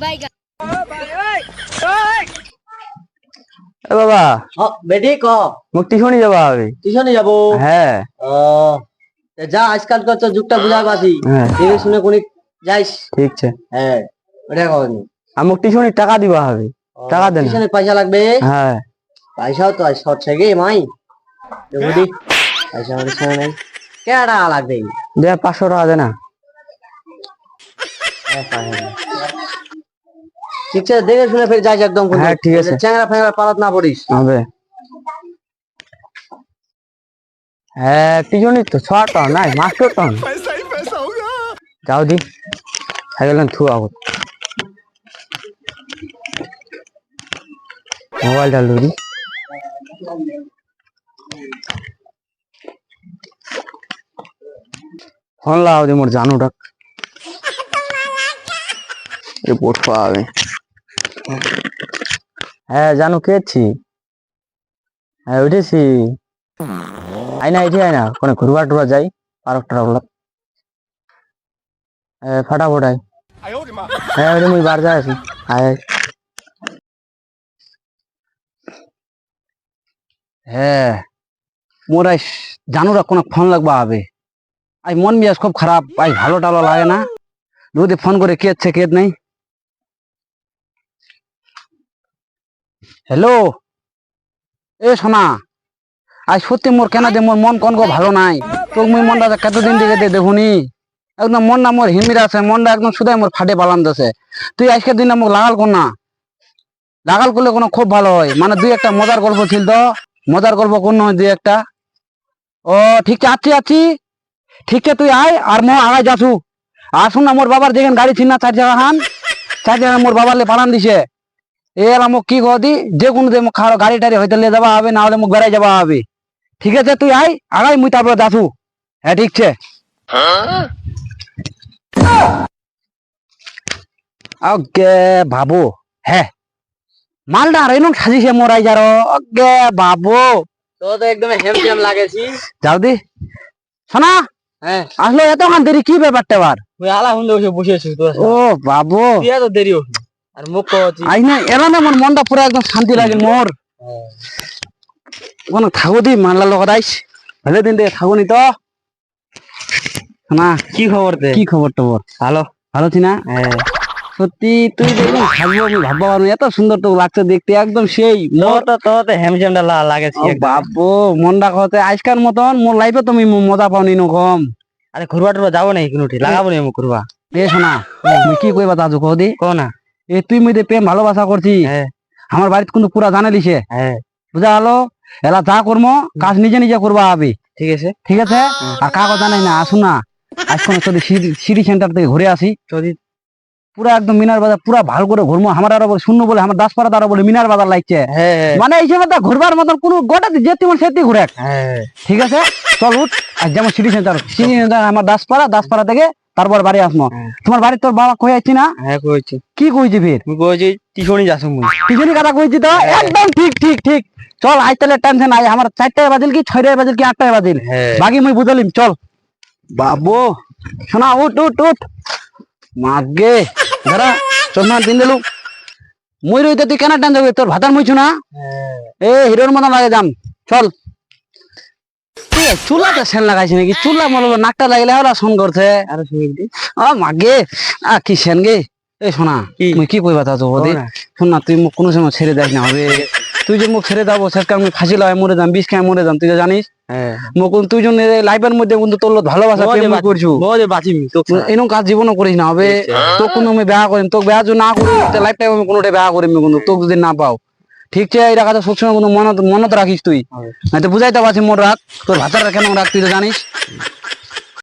বাইগা এ বাবা। বেটি ক? টিউশনি যাবা হবে। টিউশনে যাব? হ্যাঁ। ও যা আজকালকার তো যুগটা বুঝা হ্যাঁ। দেখে শুনে কোনি যাইস? ঠিক আছে। হ্যাঁ ওটা টিউশনি টাকা দিবা হবে। টাকা দেন। টিউশনে পয়সা লাগবে? হ্যাঁ। পয়সাও তো শর্ট থেকে মাই। দেখি পয়সা সঙ্গে নেই। কে টাকা লাগবে? দে পাঁচশো টাকা দে না। হ্যাঁ। ঠিক আছে দেখে শুনে ফের যাইস একদম হ্যাঁ, ঠিক আছে। চ্যাংরা ফ্যাংরা পালাত না পড়িস। হবে। হ্যাঁ টিউশনি তো ছ টাকা নাই মাস্টার টাকা যাও দি। সাইকেল থু আগত মোবাইলটা লুরি। ফোন লাগাও দি মোর জানু ডাক রিপোর্ট পাবে হ্যাঁ জানু কে ছি হ্যাঁ উঠেছি। আই না এটি আই না। কোনো ঘুরবা টুরবা যাই, পারক টারক লাগ। ফাটাফট আই হ্যাঁ ওটা মুই বার যাই আছি। আয় আয়। হ্যাঁ। মোর আই জানুরা কোনো ফোন লাগবা হবে আই মন মিয়াজ খুব খারাপ। আই ভালো টালো লাগে না। যদি ফোন করে কে আছে, কে নেই। হ্যালো এ সোনা, আজ সত্যি মোর কেন দে, মোর মন কোন গো ভালো নাই। তোক মুই মনটা কতদিন দিকে দিয়ে দেখুনি। একদম মন না মোর হিমির আছে, মনটা একদম সুদাই মোর ফাটে পালান দিছে। তুই আজকের দিন মোক লাগাল কর না। লাগাল করলে কোনো খুব ভালো হয়। মানে দুই একটা মজার গল্প ছিল তো। মজার গল্প কোন নয়, দুই একটা। ও, ঠিক আছে আছি ঠিক তুই আয়, আর মো আগাই যাসু আসুন না, মোর বাবার যেখানে গাড়ি ছিল চার জায়গা খান। চার জায়গা মোর বাবার লে পালান দিছে। এলা মোক কি কদি যে কোনো মোক খাওয়া গাড়ি টাড়ি হইতে লিয়ে যাবা হবে না হলে মোক বেড়াই যাবা হবে। ঠিক আছে তুই আয় আগাই মুই তারপরে যাসু হ্যাঁ ঠিক আছে। ওকে বাবু হ্যাঁ মালটা আর সাজিছে মোরাই যার ওকে বাবু। তো তো একদম হেম হেম লাগেছি যাও দি। শোনা হ্যাঁ আসলে এতক্ষণ দেরি কি ব্যাপারটা মুই আলা হুন্দে বসে বসে আছি। তো ও বাবু। তো দেরি হল। আর মুখ আই না এলা না মোর মনটা পুরো একদম শান্তি লাগে মোর কোনো থাকো দি মানলার লগত আইস ভালো দিন দিয়ে থাকুনি তো না কি খবর তে? কি খবর টবর ভালো। ভালো না? সত্যি তুই আমি ভাববা এত সুন্দর তো লাগছে দেখতে একদম সেই। মোর তো তো হেমটা লাগেছি বাবু মনটা কথা আজকাল মতন মোর লাইফে তুমি মজা পাওনি নকম আরে ঘুরবা টুরবা যাব নাকি কোনোটি লাগাবো নি মুখ ঘুরবা এ শোনা। কি কইবা তাজু কহ দি। কো না। এ তুই মুই যে প্রেম ভালোবাসা করছি। হ্যাঁ। আমার বাড়িতে কিন্তু পুরা জানে লিছে। হ্যাঁ। বুঝা হলো এলা যা করব কাজ নিজে নিজে করবা হবে ঠিক আছে। ঠিক আছে? আর কাগজ জানাই না আসুন না। আজ কোনো যদি সিটি সেন্টার থেকে ঘুরে আসি। যদি পুরা একদম মিনার বাজার পুরা ভালো করে ঘুরবো আমার আরও বলে শূন্য বলে আমার দাসপাড়া আরও বলে মিনার বাজার লাগছে। হ্যাঁ মানে এই সময় ঘুরবার মতন কোনো গোটা যেতে মন সেটি ঘুরে ঠিক আছে? চল উঠ। আর যেমন সিটি সেন্টার সিটি সেন্টার আমার দাসপাড়া দাসপাড়া থেকে তারপর বাড়ি আসব। হ্যাঁ। তোমার বাড়ি তোর বাবা কয়ে আছি না? হ্যাঁ কইছি কি কইছি ফির কইছি টিউশনি যাসু মুই। টিউশনি কথা কইছি তো একদম ঠিক ঠিক ঠিক। চল আজ তাহলে টেনশন নাই। আমার চারটায় বাজিল কি ছয়টায় বাজিল কি আটটায় বাজিল? হ্যাঁ। বাকি মুই বুঝলিম চল। বাবু শোনা উঠ উঠ উঠ। মাগে দাঁড়া চশমা দিন দিলু মুই রইতে তুই কেন টেন যাবি তোর ভাতার মুইছু না এ হিরোর মতন লাগে যাম। চল। চুলাতে সেন লাগাইছে নাকি? চুলা মনে নাকটা লাগিলে ওরা শোন করছে। আরে মাগে আ কি সেন গে? এই শোনা কি? কি কইবা তা তো শোন। না তুই মুখ কোনো সময় ছেড়ে দেখ না হবে? তুই যে মুখ ছেড়ে যাব শেষ আমি ফাঁসি লাগাই মরে যাম বিষ খাই মরে যাম তুই জানিস? হ্যাঁ। তুই জন্য লাইফের মধ্যে কিন্তু তোর লগত ভালোবাসা প্রেম করছু। এরকম কাজ জীবনও করিস না হবে? আমি বেয়া করিম তোকে বেয়া যদি না করি লাইফ টাইম আমি কোনোটা বেয়া করিম কিন্তু তোকে যদি না পাও। ঠিক আছে এই রাখাটা সবসময় কোনো মনত মনত রাখিস তুই। নাই তো বুঝাইতে পারছি মোর রাখ তোর ভাতার কেন রাখ তুই তো জানিস।